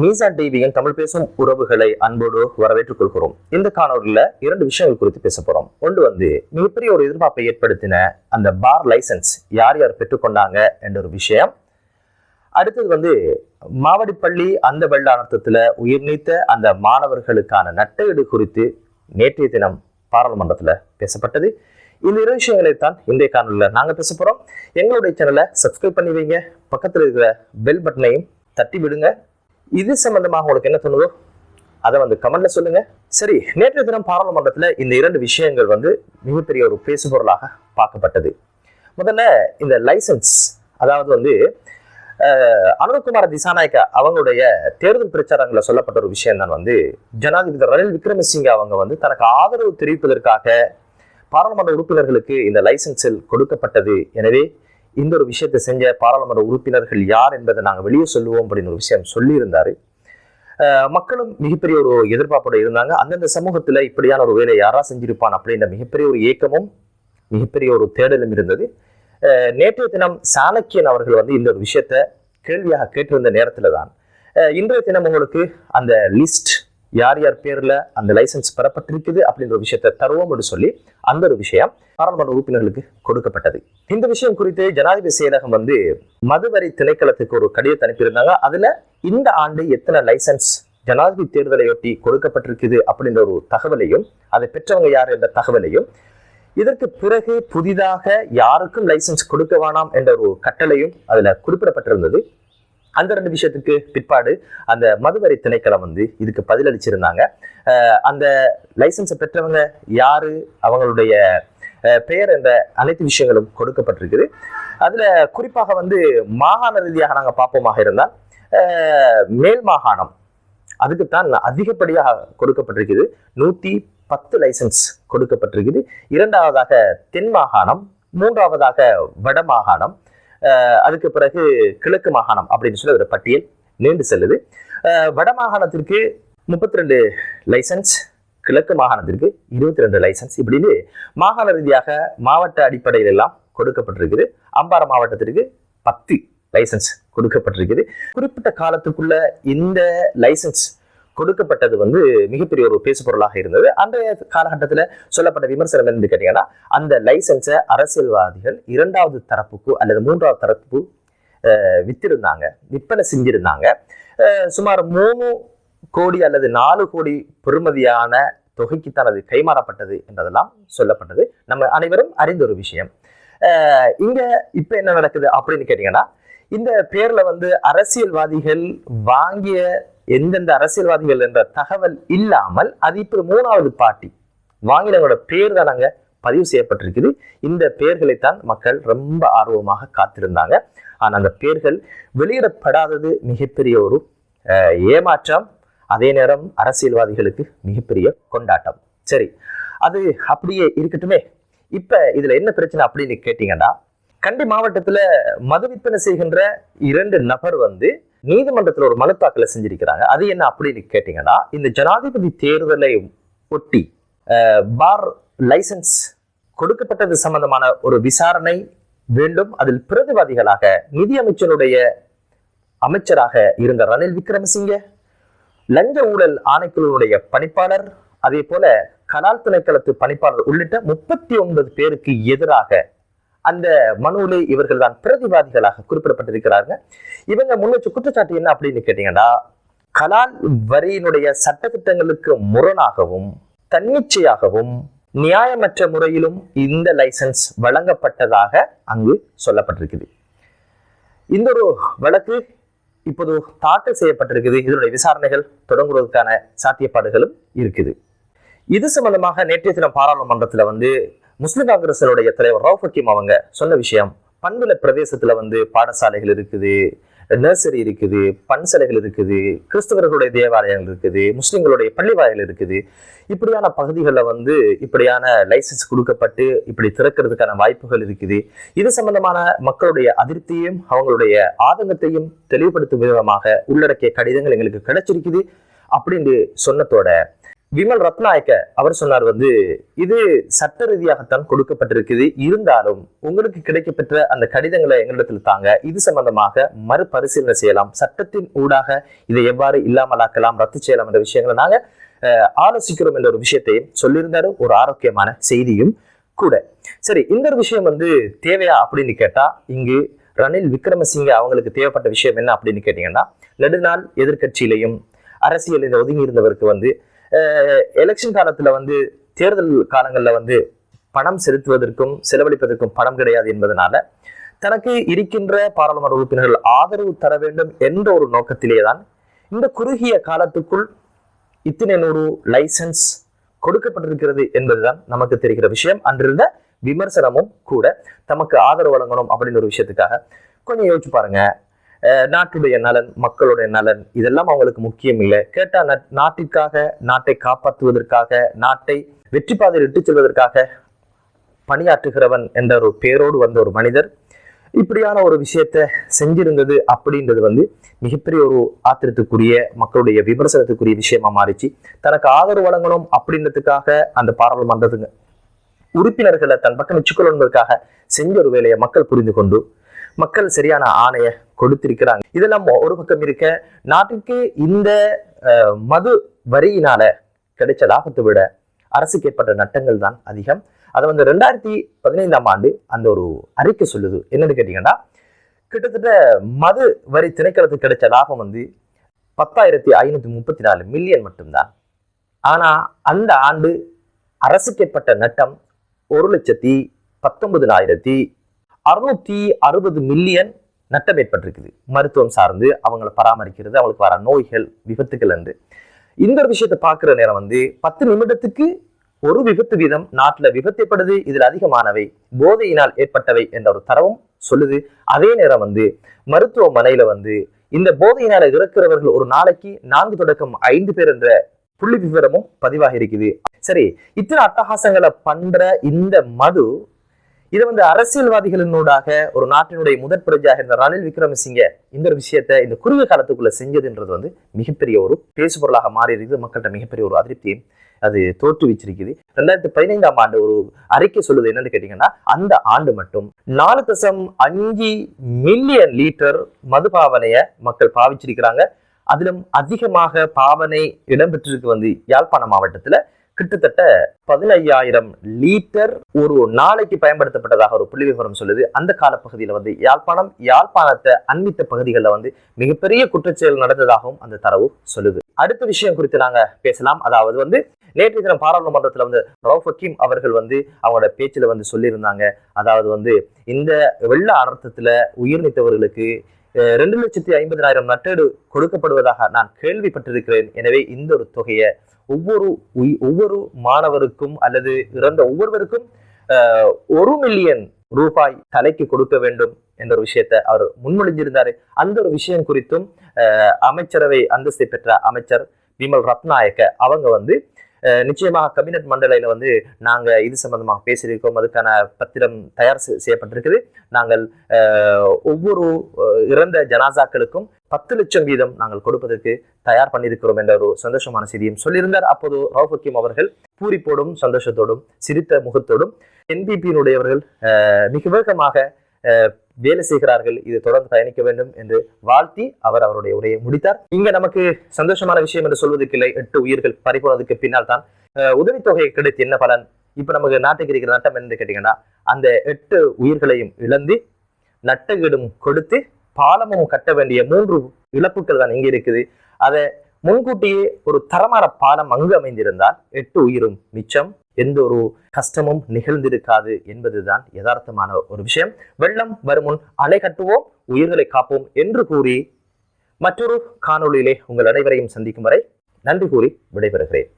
மீசான் டிவியின் தமிழ் பேசும் உறவுகளை அன்போடு வரவேற்றுக் கொள்கிறோம். இந்த காணொலியில் இரண்டு விஷயங்கள் குறித்து பேச போறோம். ஒன்று வந்து மிகப்பெரிய ஒரு எதிர்பார்ப்பை ஏற்படுத்தின அந்த பார் லைசன்ஸ் யார் யார் பெற்றுக்கொண்டாங்க என்ற ஒரு விஷயம். அடுத்தது வந்து மாவடிப்பள்ளி அந்த வெள்ள அனர்த்தத்துல உயிர் நீத்த அந்த மாணவர்களுக்கான நட்டையீடு குறித்து நேற்றைய தினம் பாராளுமன்றத்தில் பேசப்பட்டது. இந்த இரு விஷயங்களை தான் இன்றைய காணொலியில் நாங்கள் பேச போகிறோம் எங்களுடைய சேனலை சப்ஸ்கிரைப் பண்ணி வைங்க. பக்கத்தில் இருக்கிற பெல் பட்டனையும் தட்டி விடுங்க. இது சம்பந்தமாக உங்களுக்கு என்ன தோணுதோ அதை வந்து கமெண்ட்ல சொல்லுங்க. சரி நேற்று தினம் பாராளுமன்றத்துல இந்த இரண்டு விஷயங்கள் வந்து மிகப்பெரிய ஒரு பேசுபொருளாக பார்க்கப்பட்டது. முதல்ல இந்த லைசன்ஸ் அதாவது வந்து அஹ், திசாநாயக்க அவங்களுடைய தேர்தல் பிரச்சாரங்களில் சொல்லப்பட்ட ஒரு விஷயம் தான் வந்து ஜனாதிபதி ரணில் விக்ரமசிங்க அவங்க வந்து தனக்கு ஆதரவு தெரிவிப்பதற்காக பாராளுமன்ற உறுப்பினர்களுக்கு இந்த லைசன்ஸில் கொடுக்கப்பட்டது. எனவே இந்த ஒரு விஷயத்தை செஞ்ச பாராளுமன்ற உறுப்பினர்கள் யார் என்பதை நாங்கள் வெளியே சொல்லுவோம் அப்படின்னு ஒரு விஷயம் சொல்லியிருந்தாரு. மக்களும் மிகப்பெரிய ஒரு எதிர்பார்ப்போட இருந்தாங்க. அந்தந்த சமூகத்தில் இப்படியான ஒரு வேலை யாரா செஞ்சிருப்பான் அப்படின்ற மிகப்பெரிய ஒரு ஏக்கமும் மிகப்பெரிய ஒரு தேடலும் இருந்தது. நேற்றைய தினம் சாணக்கியன் அவர்கள் வந்து இந்த ஒரு விஷயத்த கேள்வியாக கேட்டிருந்த நேரத்தில் தான் இன்றைய தினம் உங்களுக்கு அந்த லிஸ்ட் யார் யார் பேர்ல அந்த லைசன்ஸ் பெறப்பட்டிருக்குது அப்படின்ற விஷயத்தை தருவோம் என்று சொல்லி அந்த ஒரு விஷயம் பாராளுமன்ற உறுப்பினர்களுக்கு கொடுக்கப்பட்டது. இந்த விஷயம் குறித்து ஜனாதிபதி செயலகம் வந்து மதுவரி திணைக்களத்துக்கு ஒரு கடிதத்தை அனுப்பியிருந்தாங்க. அதுல இந்த ஆண்டு எத்தனை லைசன்ஸ் ஜனாதிபதி தேர்தலையொட்டி கொடுக்கப்பட்டிருக்குது அப்படின்ற ஒரு தகவலையும் அதை பெற்றவங்க யார் என்ற தகவலையும் இதற்கு பிறகு புதிதாக யாருக்கும் லைசன்ஸ் கொடுக்க வேணாம் என்ற ஒரு கட்டளையும் அதுல குறிப்பிடப்பட்டிருந்தது. அந்த ரெண்டு விஷயத்துக்கு பிற்பாடு அந்த மதுவரை திணைக்களம் வந்து இதுக்கு பதிலளிச்சிருந்தாங்க. அஹ் அந்த லைசன்ஸை பெற்றவங்க யாரு? அவங்களுடைய அஹ், பெயர் என்ற அனைத்து விஷயங்களும் கொடுக்கப்பட்டிருக்குது. அதுல குறிப்பாக வந்து மாகாண ரீதியாக நாங்க பார்ப்போமாக இருந்தால் மேல் மாகாணம் அதுக்குத்தான் அதிகப்படியாக கொடுக்கப்பட்டிருக்குது. நூத்தி பத்து லைசன்ஸ் கொடுக்கப்பட்டிருக்குது. இரண்டாவதாக தென் மாகாணம் மூன்றாவதாக வட மாகாணம் அதுக்கு பிறகு கிழக்கு மாகாணம் அப்படின்னு சொல்லி ஒரு பட்டியல் நீண்டு செல்லுது. வட மாகாணத்திற்கு முப்பத்தி ரெண்டு லைசன்ஸ் கிழக்கு மாகாணத்திற்கு இருபத்தி ரெண்டு லைசன்ஸ் இப்படின்னு மாகாண ரீதியாக மாவட்ட அடிப்படையில் எல்லாம் கொடுக்கப்பட்டிருக்குது. அம்பாறை மாவட்டத்திற்கு பத்து லைசன்ஸ் கொடுக்கப்பட்டிருக்குது. குறிப்பிட்ட காலத்துக்குள்ள இந்த லைசன்ஸ் கொடுக்கப்பட்டது வந்து மிகப்பெரிய ஒரு பேசுபொருளாக இருந்தது. அன்றைய காலகட்டத்தில் சொல்லப்பட்ட விமர்சனம் என்னன்னு கேட்டீங்கன்னா அந்த லைசன்ஸை அரசியல்வாதிகள் இரண்டாவது தரப்புக்கு அல்லது மூன்றாவது தரப்பு அஹ், வித்திருந்தாங்க. விற்பனை செஞ்சிருந்தாங்க. சுமார் மூணு கோடி அல்லது நாலு கோடி பெறுமதியான தொகைக்கு தனது கைமாறப்பட்டது என்றதெல்லாம் சொல்லப்பட்டது. நம்ம அனைவரும் அறிந்த ஒரு விஷயம். இங்கே இங்க இப்ப என்ன நடக்குது அப்படின்னு கேட்டீங்கன்னா இந்த பேர்ல வந்து அரசியல்வாதிகள் வாங்கிய எந்தெந்த அரசியல்வாதிகள் என்ற தகவல் இல்லாமல் அது இப்போ மூணாவது பாட்டி. வாங்கினவங்களோட பேர் தான் அங்க பதிவு செய்யப்பட்டிருக்குது. இந்த பெயர்களைத்தான் மக்கள் ரொம்ப ஆர்வமாக காத்திருந்தாங்க. ஆனா அந்த பெயர்கள் வெளியிடப்படாதது மிகப்பெரிய ஒரு அஹ், ஏமாற்றம் அதே நேரம் அரசியல்வாதிகளுக்கு மிகப்பெரிய கொண்டாட்டம். சரி அது அப்படியே இருக்கட்டுமே. இப்ப இதுல என்ன பிரச்சனை அப்படின்னு கேட்டீங்கன்னா கண்டி மாவட்டத்துல மது விற்பனை செய்கின்ற இரண்டு நபர் வந்து நீதிமன்றத்தில் ஒரு மனு தாக்கலை செஞ்சிருக்கிறாங்க. அது என்ன அப்படின்னு கேட்டீங்கன்னா இந்த ஜனாதிபதி தேர்தலை ஒட்டி பார் லைசன்ஸ் கொடுக்கப்பட்டது சம்பந்தமான ஒரு விசாரணை வேண்டும். அதில் பிரதிவாதிகளாக நிதியமைச்சருடைய அமைச்சராக இருந்த ரணில் விக்ரமசிங்க லஞ்ச ஊழல் ஆணைக்குழுவுடைய பணிப்பாளர் அதே போல கலால் திணைக்களத்து பணிப்பாளர் உள்ளிட்ட முப்பத்தி ஒன்பது பேருக்கு எதிராக அந்த மனுவிலே இவர்கள் தான் பிரதிவாதிகளாக குறிப்பிடப்பட்டிருக்கிறார்கள். இவங்க முன் வச்ச குற்றச்சாட்டு என்ன அப்படின்னு கேட்டீங்கன்னா கலால் வரியினுடைய சட்டத்திட்டங்களுக்கு முரணாகவும் தன்னிச்சையாகவும் நியாயமற்ற முறையிலும் இந்த லைசன்ஸ் வழங்கப்பட்டதாக அங்கு சொல்லப்பட்டிருக்குது. இந்த ஒரு வழக்கு இப்போது தாக்கல் செய்யப்பட்டிருக்குது. இதனுடைய விசாரணைகள் தொடங்குவதற்கான சாத்தியப்பாடுகளும் இருக்குது. இது சம்பந்தமாக நேற்றைய தினம் பாராளுமன்றத்துல வந்து முஸ்லிம் காங்கிரசுடைய தலைவர் ரவுஃப் ஹக்கீம் அவங்க சொன்ன விஷயம் பண்புல பிரதேசத்துல வந்து பாடசாலைகள் இருக்குது நர்சரி இருக்குது பன்சலைகள் இருக்குது கிறிஸ்தவர்களுடைய தேவாலயங்கள் இருக்குது முஸ்லிம்களுடைய பள்ளிவாயல் இருக்குது. இப்படியான பகுதிகளில் வந்து இப்படியான லைசன்ஸ் கொடுக்கப்பட்டு இப்படி திறக்கிறதுக்கான வாய்ப்புகள் இருக்குது. இது சம்பந்தமான மக்களுடைய அதிருப்தியையும் அவங்களுடைய ஆதங்கத்தையும் தெளிவுபடுத்தும் விதமாக உள்ளடக்கிய கடிதங்கள் எங்களுக்கு கிடைச்சிருக்குது. அப்படின்னு சொன்னதோட விமல் ரத்நாயக்க அவர் சொன்னார் வந்து இது சட்ட ரீதியாகத்தான் கொடுக்கப்பட்டிருக்குது. இருந்தாலும் உங்களுக்கு கிடைக்கப்பெற்ற அந்த கடிதங்களை எங்களிடத்தில் தாங்க. இது சம்பந்தமாக மறுபரிசீலனை செய்யலாம். சட்டத்தின் ஊடாக இதை எவ்வாறு இல்லாமலாக்கலாம் ரத்து செய்யலாம் என்ற விஷயங்களை நாங்க அஹ், ஆலோசிக்கிறோம் என்ற ஒரு விஷயத்தையும் சொல்லியிருந்தாரு. ஒரு ஆரோக்கியமான செய்தியும் கூட. சரி இந்த ஒரு விஷயம் வந்து தேவையா அப்படின்னு கேட்டா இங்கு ரணில் விக்ரமசிங்க அவங்களுக்கு தேவைப்பட்ட விஷயம் என்ன அப்படின்னு கேட்டீங்கன்னா நெடுநாள் எதிர்க்கட்சியிலையும் அரசியல் இந்த ஒதுங்கி இருந்தவருக்கு வந்து எலெக்ஷன் காலத்தில் வந்து தேர்தல் காலங்களில் வந்து பணம் செலுத்துவதற்கும் செலவழிப்பதற்கும் பணம் கிடையாது என்பதனால தனக்கு இருக்கின்ற பாராளுமன்ற உறுப்பினர்கள் ஆதரவு தர வேண்டும் என்ற ஒரு நோக்கத்திலேயே தான் இந்த குறுகிய காலத்துக்குள் இத்தனை நூறு லைசன்ஸ் கொடுக்கப்பட்டிருக்கிறது என்பதுதான் நமக்கு தெரிகிற விஷயம். அன்றிருந்த விமர்சனமும் கூட தமக்கு ஆதரவு வழங்கணும் அப்படின்னு ஒரு விஷயத்துக்காக கொஞ்சம் யோசிச்சு பாருங்க. நாட்டுடைய நலன் மக்களுடைய நலன் இதெல்லாம் அவங்களுக்கு முக்கியம் இல்லை. கேட்டா நாட்டிற்காக நாட்டை காப்பாற்றுவதற்காக நாட்டை வெற்றி பாதையில் இட்டுச் செல்வதற்காக பணியாற்றுகிறவன் என்ற ஒரு பேரோடு வந்த ஒரு மனிதர். இப்படியான ஒரு விஷயத்த செஞ்சிருந்தது அப்படின்றது வந்து மிகப்பெரிய ஒரு ஆத்திரத்துக்குரிய மக்களுடைய விமர்சனத்துக்குரிய விஷயமா மாறிச்சு. தனக்கு ஆதரவு வழங்கணும் அப்படின்றதுக்காக அந்த பாராளுமன்றதுங்க உறுப்பினர்களை தன் பக்கம் வச்சுக்கொள்வதற்காக செஞ்ச ஒரு வேலையை மக்கள் புரிந்து கொண்டு மக்கள் சரியான ஆணையை கொடுத்திருக்கிறாங்க. இதெல்லாம் ஒரு பக்கம் இருக்க நாட்டிற்கு இந்த மது வரியினால கிடைச்ச லாபத்தை விட அரசுக்கு ஏற்பட்ட நட்டங்கள் தான் அதிகம். அதை வந்து ரெண்டாயிரத்தி பதினைந்தாம் ஆண்டு அந்த ஒரு அறிக்கை சொல்லுது. என்னன்னு கேட்டீங்கன்னா கிட்டத்தட்ட மது வரி திணைக்களத்துக்கு கிடைச்ச லாபம் வந்து பத்தாயிரத்தி ஐநூத்தி முப்பத்தி நாலு மில்லியன் மட்டும்தான். ஆனா அந்த ஆண்டு அரசுக்கு ஏற்பட்ட நட்டம் ஒரு லட்சத்தி பத்தொன்பதினாயிரத்தி அறுநூத்தி அறுபது மில்லியன் நட்டம் ஏற்பட்டிருக்குது. மருத்துவம் சார்ந்து அவங்கள பராமரிக்கிறது அவங்களுக்கு வர நோய்கள் விபத்துகள் என்று இந்த ஒரு விஷயத்தை பார்க்குற நேரம் வந்து பத்து நிமிடத்துக்கு ஒரு விபத்து வீதம் நாட்டில் விபத்தைப்படுது இதில் அதிகமானவை போதையினால் ஏற்பட்டவை என்ற ஒரு தரவும் சொல்லுது. அதே நேரம் வந்து மருத்துவமனையில வந்து இந்த போதையினால இறக்கிறவர்கள் ஒரு நாளைக்கு நான்கு தொடக்கம் ஐந்து பேர் என்ற புள்ளி விவரமும் பதிவாகி இருக்குது. சரி இத்தனை அட்டகாசங்களை பண்ற இந்த மது இது வந்து அரசியல்வாதிகளினூடாக ஒரு நாட்டினுடைய முதற் பிரஜையாக இருந்த ரணில் விக்ரமசிங்க இந்த ஒரு விஷயத்தை இந்த குறுகிய காலத்துக்குள்ள செஞ்சதுன்றது வந்து மிகப்பெரிய ஒரு பேசுபொருளாக மாறி இருக்குது மக்கள்கிட்ட மிகப்பெரிய ஒரு அதிருப்தியை அது தோற்றுவிச்சிருக்குது ரெண்டாயிரத்தி பதினைந்தாம் ஆண்டு ஒரு அறிக்கை சொல்லுது என்னன்னு கேட்டீங்கன்னா அந்த ஆண்டு மட்டும் நாலு தசம் அஞ்சு மில்லியன் லிட்டர் மதுபாவனைய மக்கள் பாவிச்சிருக்கிறாங்க. அதிலும் அதிகமாக பாவனை இடம்பெற்றிருக்கு வந்து யாழ்ப்பாண மாவட்டத்துல. கிட்டத்தட்ட பதினையாயிரம் லீட்டர் ஒரு நாளைக்கு பயன்படுத்தப்பட்டதாக ஒரு புள்ளி விவரம் சொல்லுது. அந்த காலப்பகுதியில் வந்து யாழ்ப்பாணம் யாழ்ப்பாணத்தை அண்மித்த பகுதிகளில் வந்து மிகப்பெரிய குற்றச்செயல் நடந்ததாகவும் அந்த தரவு சொல்லுது. அடுத்த விஷயம் குறித்து நாங்கள் பேசலாம். அதாவது வந்து நேற்று தினம் பாராளுமன்றத்தில் வந்து ரவுஃப் ஹக்கீம் அவர்கள் வந்து அவங்களோட பேச்சில் வந்து சொல்லியிருந்தாங்க. அதாவது வந்து இந்த வெள்ள அனர்த்தத்துல உயிர் நீத்தவர்களுக்கு ரெண்டு லட்சத்தி ஐம்பதாயிரம் நட்டேடு கொடுக்கப்படுவதாக நான் கேள்விப்பட்டிருக்கிறேன். எனவே இந்த ஒரு தொகையை ஒவ்வொரு ஒவ்வொரு மாணவருக்கும் அல்லது இறந்த ஒவ்வொருவருக்கும் ஒரு மில்லியன் ரூபாய் தலைக்கு கொடுக்க வேண்டும் என்ற ஒரு விஷயத்தை அவர் முன்மொழிஞ்சிருந்தாரு அந்த ஒரு விஷயம் குறித்தும் அமைச்சரவை அந்தஸ்தை பெற்ற அமைச்சர் விமல் ரத்நாயக்க அவங்க வந்து நிச்சயமாக கபினட் மண்டலையில் வந்து நாங்கள் இது சம்பந்தமாக பேசியிருக்கோம். அதுக்கான பத்திரம் தயார் செய்- செய்யப்பட்டிருக்குது. நாங்கள் ஒவ்வொரு இறந்த ஜனாசாக்களுக்கும் பத்து லட்சம் வீதம் நாங்கள் கொடுப்பதற்கு தயார் பண்ணியிருக்கிறோம் என்ற ஒரு சந்தோஷமான செய்தியும் சொல்லியிருந்தார். அப்போது ரவுஃபக்கீம் அவர்கள் பூரிப்போடும் சந்தோஷத்தோடும் சிரித்த முகத்தோடும் என்பிபியினுடையவர்கள் மிக வேகமாக அஹ், வேலை செய்கிறார்கள் இது தொடர்ந்து பயணிக்க வேண்டும் என்று வாழ்த்தி அவர் அவருடைய உரையை முடித்தார். இங்க நமக்கு சந்தோஷமான விஷயம் என்று சொல்வதற்கு இல்லை எட்டு உயிர்கள் பறிபோனதுக்கு பின்னால் தான் அஹ், உதவித்தொகை கிடைத்து என்ன பலன்? இப்ப நமக்கு நாட்டுக்கு இருக்கிற நட்டம் என்று கேட்டீங்கன்னா அந்த எட்டு உயிர்களையும் இழந்து நட்டகீடும் கொடுத்து பாலமும் கட்ட வேண்டிய மூன்று இழப்புகள் தான் இங்கே இருக்குது. அதை முன்கூட்டியே ஒரு தரமான பாலம் அங்கு அமைந்திருந்தால் எட்டு உயிரும் மிச்சம் எந்த ஒரு கஷ்டமும் நிகழ்ந்திருக்காது என்பதுதான் யதார்த்தமான ஒரு விஷயம். வெள்ளம் வருமுன் அணை கட்டுவோம் உயிர்களை காப்போம் என்று கூறி மற்றொரு காணொளியிலே உங்கள் அனைவரையும் சந்திக்கும் வரை நன்றி கூறி விடைபெறுகிறேன்.